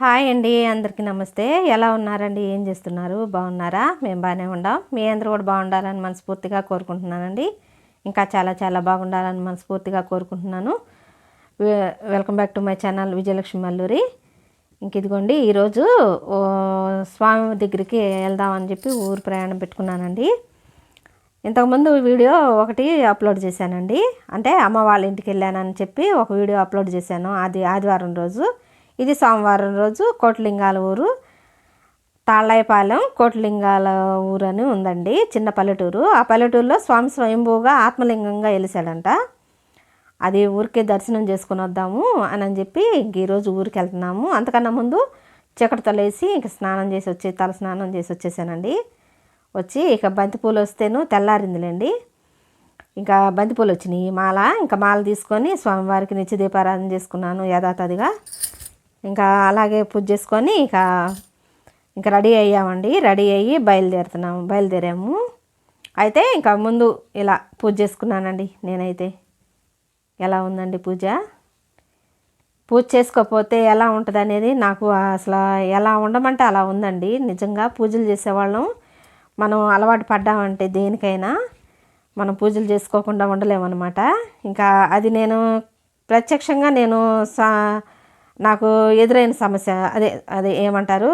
Hi అండి అందరికీ నమస్తే. ఎలా ఉన్నారండి? ఏం చేస్తున్నారు? బాగున్నారా? మేము బాగానే ఉండాం. మీ అందరూ కూడా బాగుండాలని మనస్ఫూర్తిగా కోరుకుంటున్నానండి. ఇంకా చాలా చాలా బాగుండాలని మనస్ఫూర్తిగా కోరుకుంటున్నాను. Welcome back to my channel Vijayalakshmi Malluri. ఇంక ఇదిగోండి ఈరోజు స్వామి దగ్గరికి వెళ్దామని చెప్పి ఊరు ప్రయాణం పెట్టుకున్నానండి. ఇంతకుముందు వీడియో ఒకటి అప్లోడ్ చేశానండి. అంటే అమ్మ వాళ్ళ ఇంటికి వెళ్ళానని చెప్పి ఒక వీడియో అప్లోడ్ చేశాను అది ఆదివారం రోజు. ఇది సోమవారం రోజు కోట్లింగాల ఊరు. తాళ్ళాయపాలెం కోట్లింగాల ఊరు అని ఉందండి చిన్న పల్లెటూరు. ఆ పల్లెటూరులో స్వామి స్వయంభూగా ఆత్మలింగంగా వెలిసాడంట అది ఊరికే దర్శనం చేసుకుని వద్దాము అని అని చెప్పి ఇంక ఈరోజు ఊరికి వెళ్తున్నాము. అంతకన్నా ముందు చీకటితో తలేసి ఇంక స్నానం చేసి వచ్చి తల స్నానం చేసి వచ్చేసానండి. వచ్చి ఇక బంతిపూలు వస్తేను తెల్లారిందిలేండి. ఇంకా బంతిపూలు వచ్చినాయి. మాల ఇంకా మాల తీసుకొని స్వామివారికి నిత్య దీపారాధన చేసుకున్నాను యథాతథిగా. ఇంకా అలాగే పూజ చేసుకొని ఇక ఇంకా రెడీ అయ్యామండి. రెడీ అయ్యి బయలుదేరుతున్నాము బయలుదేరాము. అయితే ఇంకా ముందు ఇలా పూజ చేసుకున్నానండి నేనైతే. ఎలా ఉందండి పూజ? పూజ చేసుకోకపోతే ఎలా ఉంటుంది అనేది నాకు అసలు ఎలా ఉండమంటే అలా ఉందండి. నిజంగా పూజలు చేసేవాళ్ళం. మనం అలవాటు పడ్డామంటే దేనికైనా మనం పూజలు చేసుకోకుండా ఉండలేమన్నమాట. ఇంకా అది నేను ప్రత్యక్షంగా నేను సా నాకు ఎదురైన సమస్య అదే అదే ఏమంటారు?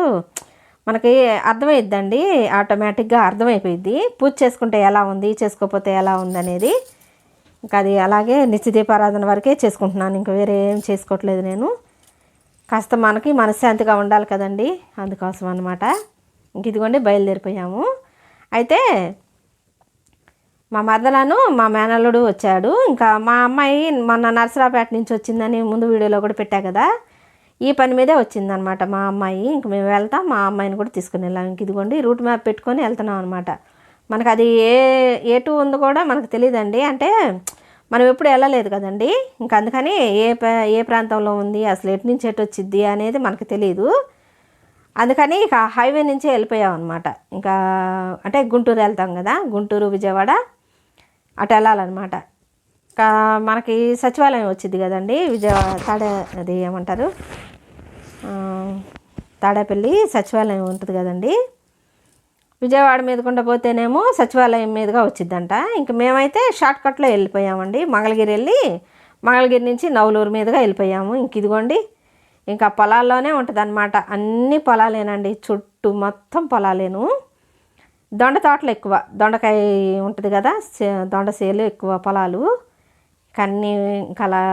మనకి అర్థమైద్దండి ఆటోమేటిక్గా అర్థమైపోయింది పూజ చేసుకుంటే ఎలా ఉంది చేసుకోకపోతే ఎలా ఉంది అనేది ఇంకా అది అలాగే నిత్యదీపారాధన వరకే చేసుకుంటున్నాను. ఇంకా వేరే ఏం చేసుకోవట్లేదు నేను. కాస్త మనకి మనశ్శాంతిగా ఉండాలి కదండి అందుకోసం అనమాట ఇంక ఇదిగోండి బయలుదేరిపోయాము. అయితే మా మరదలను మా మేనల్లుడు వచ్చాడు. ఇంకా మా అమ్మాయి మొన్న నర్సరాపేట నుంచి వచ్చిందని ముందు వీడియోలో కూడా పెట్టా కదా. ఈ పని మీదే వచ్చిందనమాట మా అమ్మాయి. ఇంక మేము వెళ్తాం మా అమ్మాయిని కూడా తీసుకుని వెళ్ళాం. ఇంక ఇదిగోండి రూట్ మ్యాప్ పెట్టుకొని వెళ్తున్నాం అనమాట. మనకు అది ఏ ఏ టూ ఉందో కూడా మనకు తెలియదండి అంటే మనం ఎప్పుడు వెళ్ళలేదు కదండి. ఇంకా అందుకని ఏ ఏ ప్రాంతంలో ఉంది అసలు ఎటు నుంచి ఎటు వచ్చిద్ది అనేది మనకు తెలియదు అందుకని ఇక హైవే నుంచే వెళ్ళిపోయాం అనమాట. ఇంకా అంటే గుంటూరు వెళ్తాం కదా గుంటూరు విజయవాడ అటు వెళ్ళాలన్నమాట. ఇంకా మనకి సచివాలయం వచ్చింది కదండి విజయవాడ తాడే అది ఏమంటారు? తాడేపల్లి సచివాలయం ఉంటుంది కదండి. విజయవాడ మీదకుండా పోతేనేమో సచివాలయం మీదుగా వచ్చిద్దంట. ఇంక మేమైతే షార్ట్కట్లో వెళ్ళిపోయామండి. మంగళగిరి వెళ్ళి మంగళగిరి నుంచి నవలూరు మీదుగా వెళ్ళిపోయాము. ఇంక ఇదిగోండి ఇంకా పొలాల్లోనే ఉంటుంది అనమాట అన్ని పొలాలేనండి. చుట్టూ మొత్తం పొలాలేను. దొండ తోటలు ఎక్కువ. దొండకాయ ఉంటుంది కదా సే- దొండ సేలు ఎక్కువ పొలాలు. కన్నీ ఇంకా అలా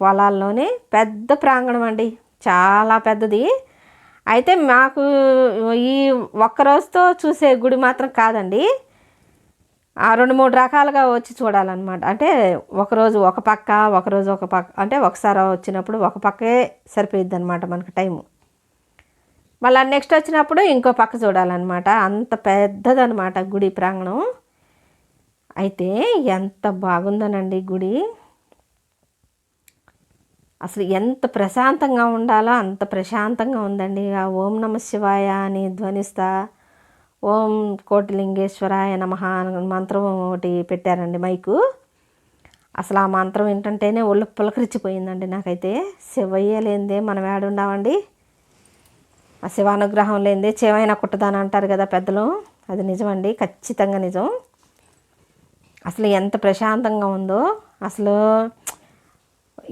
పొలాల్లోనే పెద్ద ప్రాంగణం అండి. చాలా పెద్దది. అయితే మాకు ఈ ఒక్క రోజుతో చూసే గుడి మాత్రం కాదండి. ఆ రెండు మూడు రకాలుగా వచ్చి చూడాలన్నమాట. అంటే ఒకరోజు ఒక పక్క ఒకరోజు ఒక పక్క అంటే ఒకసారి వచ్చినప్పుడు ఒక పక్కే సరిపోయిద్ది అనమాట మనకు టైము మళ్ళీ నెక్స్ట్ వచ్చినప్పుడు ఇంకో పక్క చూడాలన్నమాట. అంత పెద్దదనమాట గుడి ప్రాంగణం. అయితే ఎంత బాగుందనండి గుడి. అసలు ఎంత ప్రశాంతంగా ఉండాలో అంత ప్రశాంతంగా ఉందండి. ఆ ఓం నమ శివాయ అని ధ్వనిస్తా ఓం కోటిలింగేశ్వరాయ నమ మంత్రం ఒకటి పెట్టారండి మైకు. అసలు ఆ మంత్రం ఏంటంటేనే ఒళ్ళు పులకరించిపోయిందండి నాకైతే. శివయ్య లేనిదే మనం ఏడుండామండి ఆ శివానుగ్రహం లేనిదే శివైన కుట్టదాని అంటారు కదా పెద్దలు. అది నిజమండి ఖచ్చితంగా నిజం. అసలు ఎంత ప్రశాంతంగా ఉందో అసలు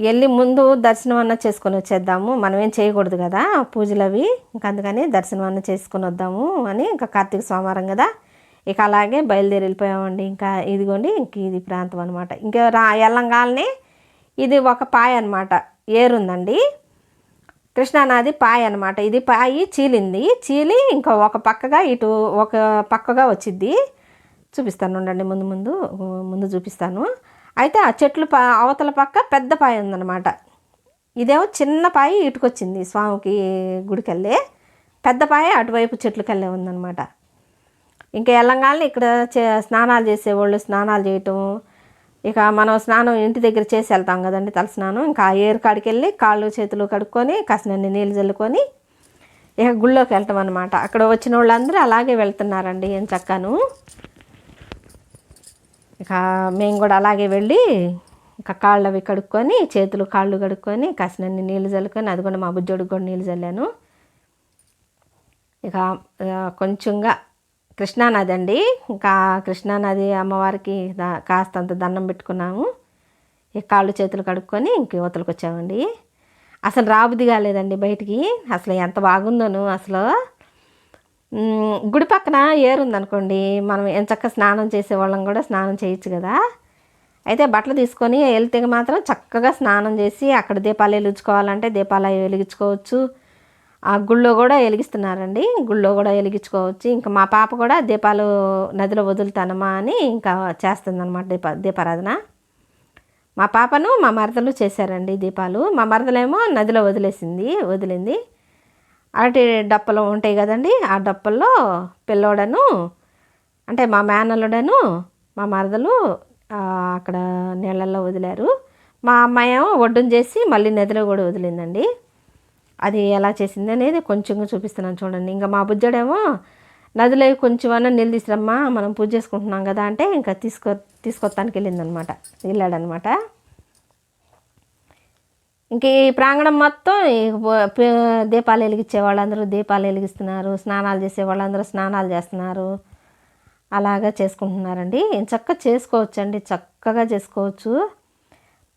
వెళ్ళి ముందు దర్శనం అన్న చేసుకొని వచ్చేద్దాము. మనం ఏం చేయకూడదు కదా పూజలు అవి. ఇంకా అందుకని దర్శనం అన్న చేసుకొని వద్దాము అని ఇంకా కార్తీక సోమవారం కదా. ఇక అలాగే బయలుదేరి వెళ్ళిపోయామండి. ఇంకా ఇదిగోండి ఇంక ఇది ప్రాంతం అనమాట ఇంకా రా ఎల్లంగాల్ని ఇది ఒక పాయ అనమాట ఏరుందండి. కృష్ణానది పాయ అనమాట ఇది పాయి చీలింది. చీలి ఇంకా ఒక పక్కగా ఇటు ఒక పక్కగా వచ్చిద్ది. చూపిస్తాను ఉండండి ముందు ముందు ముందు చూపిస్తాను. అయితే ఆ చెట్లు పా అవతల పక్క పెద్ద పాయ ఉందన్నమాట. ఇదేమో చిన్న పాయ ఇటుకొచ్చింది స్వామికి గుడికెళ్ళే. పెద్ద పాయ అటువైపు చెట్లకెళ్ళే ఉందన్నమాట. ఇంకా వెళ్ళంగానే ఇక్కడ చే స్నానాలు చేసేవాళ్ళు స్నానాలు చేయటం. ఇక మనం స్నానం ఇంటి దగ్గర చేసి వెళ్తాం కదండి తల స్నానం. ఇంకా ఆ ఏరు కాడికి వెళ్ళి కాళ్ళు చేతులు కడుక్కొని కాసినన్ని నీళ్ళు చల్లుకొని ఇక గుళ్ళోకి వెళ్ళటం అనమాట అక్కడ వచ్చిన వాళ్ళందరూ అలాగే వెళ్తున్నారండి ఏం చక్కను. ఇక మేము కూడా అలాగే వెళ్ళి ఇక కాళ్ళు అవి కడుక్కొని చేతులు కాళ్ళు కడుక్కొని కాసినన్ని నీళ్ళు చల్లుకొని అది కూడా మా బుజ్జోడికి కూడా నీళ్ళు చల్లాను. ఇక కొంచెంగా కృష్ణానది అండి. ఇంకా కృష్ణానది అమ్మవారికి కాస్తంత దండం పెట్టుకున్నాము. ఈ కాళ్ళు చేతులు కడుక్కొని ఇంక యువతలకు వచ్చామండి. అసలు రాబుద్ది కాలేదండి బయటికి. అసలు ఎంత బాగుందోను అసలు. గుడి పక్కన ఏరుందనుకోండి మనం ఎంచక్క స్నానం చేసేవాళ్ళం కూడా స్నానం చేయొచ్చు కదా. అయితే బట్టలు తీసుకొని వెళ్తే మాత్రం చక్కగా స్నానం చేసి అక్కడ దీపాలు వెలిగించుకోవాలంటే దీపాలు వెలిగించుకోవచ్చు. ఆ గుళ్ళో కూడా వెలిగిస్తున్నారండి గుళ్ళో కూడా వెలిగించుకోవచ్చు. ఇంకా మా పాప కూడా దీపాలు నదిలో వదులుతానమ్మా అని ఇంకా చేస్తుందన్నమాట దీప దీపారాధన. మా పాపను మా మరదలు చేశారండి దీపాలు. మా మరదలేమో నదిలో వదిలేసింది వదిలింది. అరటి డప్పలు ఉంటాయి కదండి ఆ డప్పల్లో పిల్లోడను అంటే మా మేనల్లుడను మా మరదలు అక్కడ నీళ్ళల్లో వదిలారు. మా అమ్మాయి ఏమో ఒడ్డున చేసి మళ్ళీ నదిలో కూడా వదిలిందండి. అది ఎలా చేసింది అనేది కొంచెంగా చూపిస్తున్నాను చూడండి. ఇంకా మా బుజ్జడేమో నదిలో కొంచెం అన్న నీళ్ళు తీసురమ్మా మనం పూజ చేసుకుంటున్నాం కదా అంటే ఇంకా తీసుకో తీసుకొస్తానికి వెళ్ళిందనమాట వెళ్ళాడనమాట. ఇంక ఈ ప్రాంగణం మొత్తం దీపాలు వెలిగించే వాళ్ళందరూ దీపాలు వెలిగిస్తున్నారు స్నానాలు చేసే వాళ్ళందరూ స్నానాలు చేస్తున్నారు. అలాగా చేసుకుంటున్నారండి. చక్కగా చేసుకోవచ్చండి చక్కగా చేసుకోవచ్చు.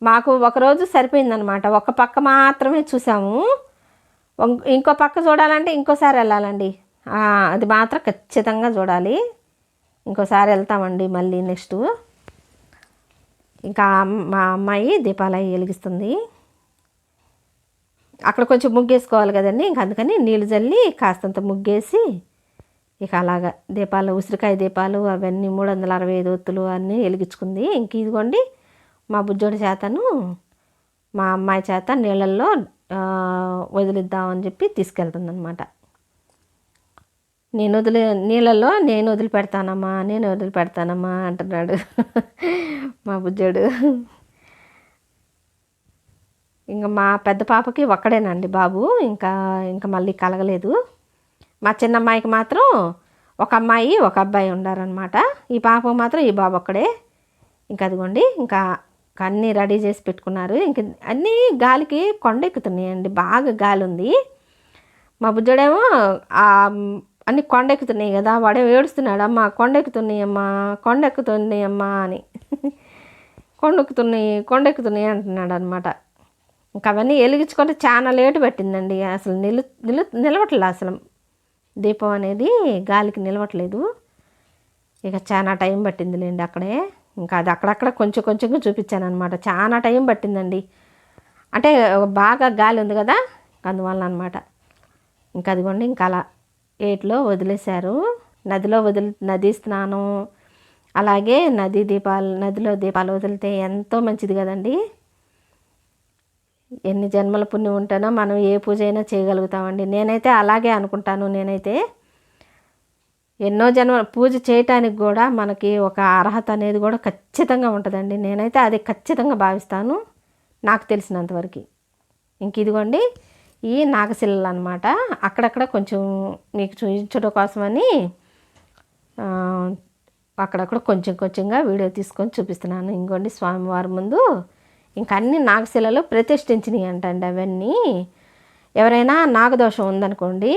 మాకు ఒకరోజు సరిపోయిందనమాట. ఒక పక్క మాత్రమే చూసాము. ఇంకో పక్క చూడాలంటే ఇంకోసారి వెళ్ళాలండి. అది మాత్రం ఖచ్చితంగా చూడాలి. ఇంకోసారి వెళ్తామండి మళ్ళీ నెక్స్ట్. ఇంకా మా అమ్మాయి దీపాలు వెలిగిస్తుంది. అక్కడ కొంచెం ముగ్గేసుకోవాలి కదండి. ఇంక అందుకని నీళ్ళు చల్లి కాస్తంత ముగ్గేసి ఇక అలాగా దీపాలు ఉసిరికాయ దీపాలు అవన్నీ మూడు వందల అరవై ఐదు ఒత్తులు అన్నీ వెలిగించుకుంది. ఇంక ఇదిగోండి మా బుజ్జోడి చేతను మా అమ్మాయి చేత నీళ్ళల్లో వదిలిద్దామని చెప్పి తీసుకెళ్తుందనమాట నేను వదిలి నీళ్ళల్లో నేను వదిలిపెడతానమ్మా నేను వదిలిపెడతానమ్మా అంటున్నాడు మా బుజ్జోడు. ఇంకా మా పెద్ద పాపకి ఒక్కడేనండి బాబు. ఇంకా ఇంకా మళ్ళీ కలగలేదు. మా చిన్న అమ్మాయికి మాత్రం ఒక అమ్మాయి ఒక అబ్బాయి ఉండారనమాట ఈ పాప మాత్రం ఈ బాబు ఒక్కడే. ఇంకా అదిగోండి ఇంకా ఇంకా అన్నీ రెడీ చేసి పెట్టుకున్నారు. ఇంక అన్నీ గాలికి కొండెక్కుతున్నాయండి బాగా గాలి ఉంది మా బుజ్జడేమో అన్నీ అన్ని కొండెక్కుతున్నాయి కదా వాడే ఏడుస్తున్నాడు అమ్మ కొండెక్కుతున్నాయి అమ్మా కొండెక్కుతున్నాయి అమ్మా అని. కొండెక్కుతున్నాయి కొండెక్కుతున్నాయి అంటున్నాడు అనమాట ఇంకా అవన్నీ వెలిగించుకుంటే చాలా లేటు పెట్టిందండి. అసలు నిలు నిలు నిలవట్లేదు అసలు. దీపం అనేది గాలికి నిలవట్లేదు. ఇక చాలా టైం పట్టిందిలేండి అక్కడే. ఇంకా అది అక్కడక్కడ కొంచెం కొంచెంగా చూపించాను అనమాట చాలా టైం పట్టిందండి. అంటే బాగా గాలి ఉంది కదా అందువల్ల అనమాట ఇంకా అదిగోండి ఇంకా అలా ఏట్లో వదిలేశారు. నదిలో వదిలి నది స్నానం అలాగే నది దీపాలు నదిలో దీపాలు వదిలితే ఎంతో మంచిది కదండి. ఎన్ని జన్మల పుణ్యం ఉంటేనో మనం ఏ పూజ అయినా చేయగలుగుతామండి. నేనైతే అలాగే అనుకుంటాను నేనైతే. ఎన్నో జన్మ పూజ చేయటానికి కూడా మనకి ఒక అర్హత అనేది కూడా ఖచ్చితంగా ఉంటుందండి. నేనైతే అది ఖచ్చితంగా భావిస్తాను. నాకు తెలిసినంతవరకు ఇంక ఇదిగోండి ఈ నాగశిలలు అనమాట అక్కడక్కడ కొంచెం మీకు చూపించడం కోసమని అక్కడక్కడ కొంచెం కొంచెంగా వీడియో తీసుకొని చూపిస్తున్నాను. ఇంకోండి స్వామివారి ముందు ఇంకా అన్ని నాగశిలలో ప్రతిష్ఠించినవి అంటండి అవన్నీ. ఎవరైనా నాగదోషం ఉందనుకోండి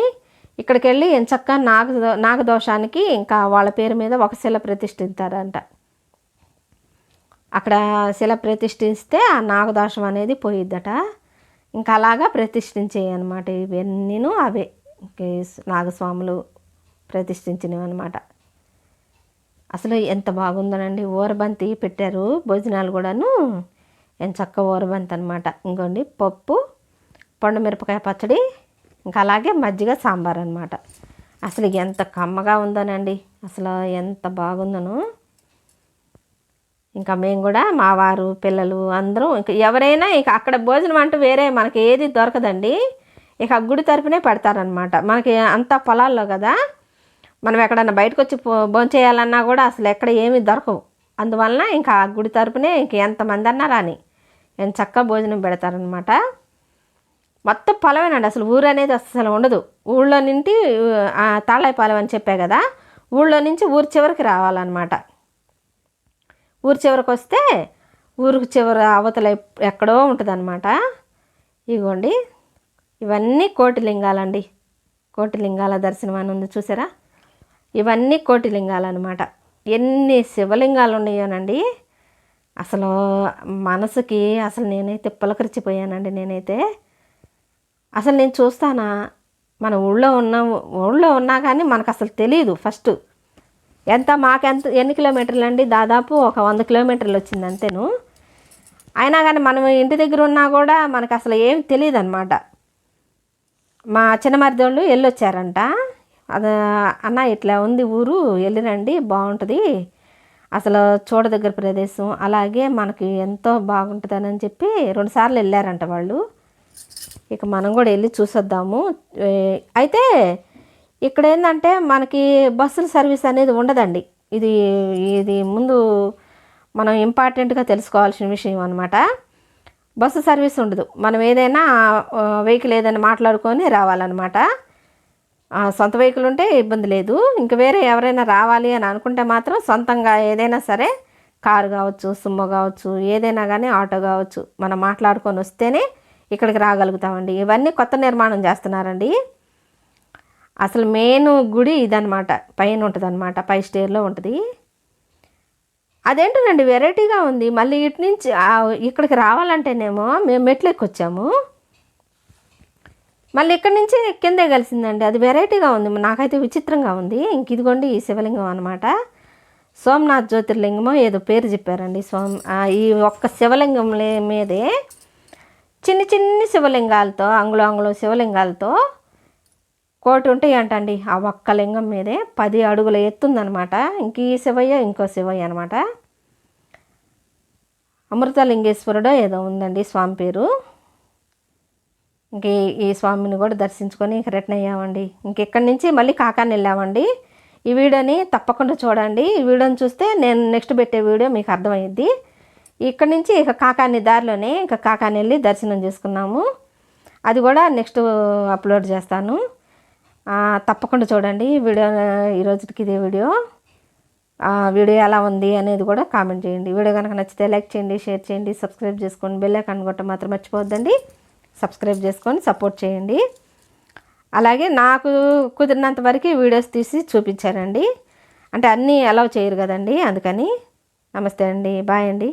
ఇక్కడికి వెళ్ళి ఎంచక్క నాగ నాగదోషానికి ఇంకా వాళ్ళ పేరు మీద ఒక శిల ప్రతిష్ఠిస్తారంట అక్కడ శిల ప్రతిష్ఠిస్తే ఆ నాగదోషం అనేది పోయిద్దట. ఇంకా అలాగా ప్రతిష్ఠించేయన్నమాట ఇవన్నీను అవే. ఇంకే నాగస్వాములు ప్రతిష్ఠించినవి అనమాట అసలు ఎంత బాగుందనండి. ఊరబంతి పెట్టారు భోజనాలు కూడాను. ఎంత చక్క ఊరబంతి అనమాట ఇంకోండి పప్పు పండు మిరపకాయ పచ్చడి ఇంకా అలాగే మజ్జిగ సాంబార్ అనమాట అసలు ఎంత కమ్మగా ఉందోనండి. అసలు ఎంత బాగుందనో. ఇంకా మేము కూడా మా వారు పిల్లలు అందరూ ఇంకా ఎవరైనా ఇక అక్కడ భోజనం అంటూ వేరే మనకి ఏది దొరకదండి. ఇక గుడి తరపునే పెడతారనమాట మనకి అంతా పొలాల్లో కదా. మనం ఎక్కడన్నా బయటకు వచ్చి భోంచేయాలన్నా కూడా అసలు ఎక్కడ ఏమీ దొరకవు. అందువలన ఇంకా ఆ గుడి తరపునే ఇంక ఎంతమంది అన్నా రాని. నేను చక్కగా భోజనం పెడతారనమాట మొత్తం పొలమేనండి అసలు ఊరు అనేది అసలు ఉండదు. ఊళ్ళో నుండి ఆ, తాళాయిపాలెం అని చెప్పా కదా ఊళ్ళో నుంచి ఊరి చివరికి రావాలన్నమాట. ఊరి చివరికి వస్తే ఊరికి చివరి అవతల ఎక్కడో ఉంటుందన్నమాట. ఇగోండి ఇవన్నీ కోటి లింగాలండి కోటిలింగాల దర్శనం అని ఉంది చూసారా? ఇవన్నీ కోటిలింగాలనమాట ఎన్ని శివలింగాలు ఉన్నాయోనండి అసలు మనసుకి అసలు నేనైతే పులకరిచిపోయానండి నేనైతే. అసలు నేను చూస్తానా? మన ఊళ్ళో ఉన్న ఊళ్ళో ఉన్నా కానీ మనకు అసలు తెలియదు ఫస్ట్. ఎంత మాకెంత ఎన్ని కిలోమీటర్లు అండి దాదాపు ఒక వంద కిలోమీటర్లు వచ్చింది అంతేను. అయినా కానీ మనం ఇంటి దగ్గర ఉన్నా కూడా మనకు అసలు ఏం తెలియదు అనమాట మా చిన్న మరిదోళ్ళు వెళ్ళొచ్చారంట అది అన్న ఇట్లా ఉంది ఊరు వెళ్ళిరండి బాగుంటుంది. అసలు చూడదగ్గర ప్రదేశం అలాగే మనకి ఎంతో బాగుంటుందని చెప్పి రెండుసార్లు వెళ్ళారంట వాళ్ళు. ఇక మనం కూడా వెళ్ళి చూసొద్దాము. అయితే ఇక్కడ ఏంటంటే మనకి బస్సుల సర్వీస్ అనేది ఉండదండి. ఇది ఇది ముందు మనం ఇంపార్టెంట్గా తెలుసుకోవాల్సిన విషయం అనమాట బస్సు సర్వీస్ ఉండదు. మనం ఏదైనా వెహికల్ ఏదైనా మాట్లాడుకొని రావాలన్నమాట. సొంత వెహికల్ ఉంటే ఇబ్బంది లేదు. ఇంక వేరే ఎవరైనా రావాలి అని అనుకుంటే మాత్రం సొంతంగా ఏదైనా సరే కారు కావచ్చు సుమ్మో కావచ్చు ఏదైనా కానీ ఆటో కావచ్చు మనం మాట్లాడుకొని వస్తేనే ఇక్కడికి రాగలుగుతామండి. ఇవన్నీ కొత్త నిర్మాణం చేస్తున్నారండి. అసలు మెయిన్ గుడి ఇదనమాట పైన ఉంటుంది అనమాట పై స్టేర్లో ఉంటుంది. అదేంటోనండి వెరైటీగా ఉంది. మళ్ళీ ఇటు నుంచి ఇక్కడికి రావాలంటేనేమో మేము మెట్లు ఎక్కొచ్చాము మళ్ళీ ఇక్కడి నుంచి కిందే కలిసిందండి. అది వెరైటీగా ఉంది. నాకైతే విచిత్రంగా ఉంది. ఇంక ఇదిగోండి ఈ శివలింగం అనమాట సోమనాథ్ జ్యోతిర్లింగమో ఏదో పేరు చెప్పారండి సోమ్ ఈ ఒక్క శివలింగం మీదే చిన్ని చిన్ని శివలింగాలతో అంగుళం అంగుళం శివలింగాలతో కోటి ఉంటాయి అంటండి. ఆ ఒక్క లింగం మీదే పది అడుగుల ఎత్తుందనమాట ఇంక ఈ శివయ్య ఇంకో శివయ్య అనమాట అమృతలింగేశ్వరుడో ఏదో ఉందండి స్వామి పేరు. ఇంక ఈ- స్వామిని కూడా దర్శించుకొని ఇంక రిటర్న్ అయ్యామండి. ఇంకెక్కడి నుంచి మళ్ళీ కాకాని వెళ్ళామండి. ఈ వీడియోని తప్పకుండా చూడండి. ఈ వీడియోని చూస్తే నేను నెక్స్ట్ పెట్టే వీడియో మీకు అర్థమయ్యిద్ది ఇక్కడ నుంచి ఇక కాకాని దారిలోనే ఇంకా కాకాని వెళ్ళి దర్శనం చేసుకున్నాము. అది కూడా నెక్స్ట్ అప్లోడ్ చేస్తాను. తప్పకుండా చూడండి వీడియో ఈ రోజుకి ఇదే వీడియో. వీడియో ఎలా ఉంది అనేది కూడా కామెంట్ చేయండి. వీడియో కనుక నచ్చితే లైక్ చేయండి షేర్ చేయండి సబ్స్క్రైబ్ చేసుకోండి. బెల్ ఐకాన్ కొట్ట మాత్రం మర్చిపోవద్దండి. సబ్స్క్రైబ్ చేసుకొని సపోర్ట్ చేయండి. అలాగే నాకు కుదిరినంత వరకు వీడియోస్ తీసి చూపించానండి అంటే అన్నీ అలౌ చేయరు కదండి అందుకని. నమస్తే అండి బాయ్ అండి.